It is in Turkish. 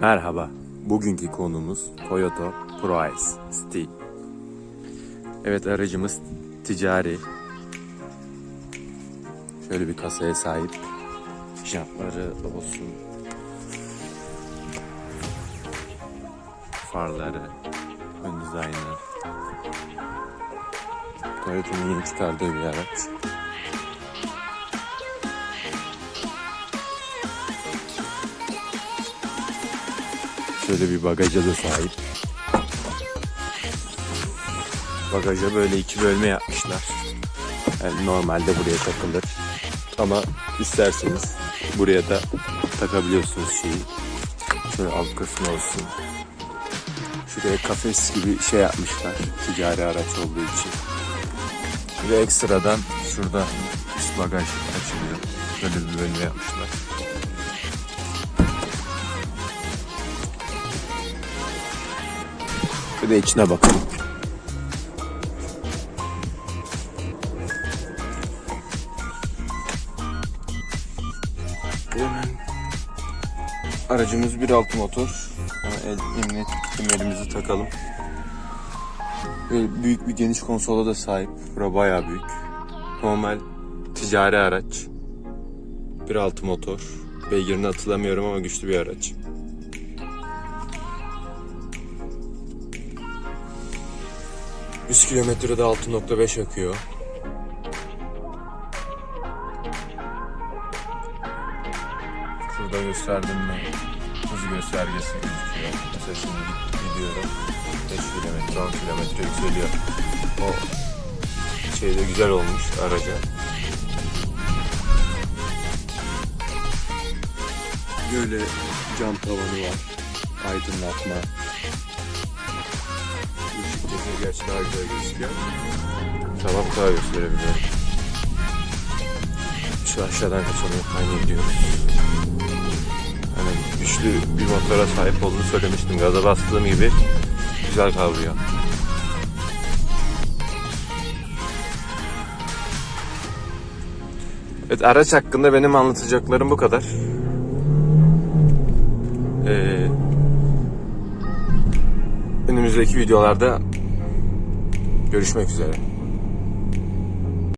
Merhaba. Bugünkü konumuz Toyota Prius Steel. Evet aracımız ticari. Şöyle bir kasaya sahip. Jantları olsun. Farları. Ön dizaynı. Toyota'nın yeni çıkardığı bir araç. Şöyle bir bagaja da sahip. Bagaja böyle iki bölme yapmışlar. Yani normalde buraya takılır. Ama isterseniz buraya da takabiliyorsunuz şeyi. Şöyle alt kısmı olsun. Şuraya kafes gibi şey yapmışlar. Ticari araç olduğu için. Ve ekstradan şurada üst bagaj açılıyor. Böyle bir bölme yapmışlar. Bir de içine bakalım. Aracımız 1.6 motor. Ama El, emniyet kemerimizi takalım. Ve büyük bir geniş konsola da sahip. Bura bayağı büyük. Normal ticari araç. 1.6 motor. Beygirini hatırlamıyorum ama güçlü bir araç. ...100 kilometrede 6.5 akıyor. Şurada gösterdim mi? Hız göstergesi gözüküyor. Mesela şimdi gidiyorum. 5 kilometre, 10 kilometre yükseliyor. O şey de güzel olmuş araca. Böyle cam tavanı var. Aydınlatma. Gerçi daha güzel gözüküyor. Tamam daha gösterebiliyorum. Şu aşağıdan kaçalım. Aynı gidiyoruz. Hani güçlü bir motora sahip olduğunu söylemiştim. Gaza bastığım gibi güzel kavruyor. Evet araç hakkında benim anlatacaklarım bu kadar. Ee, önümüzdeki videolarda görüşmek üzere.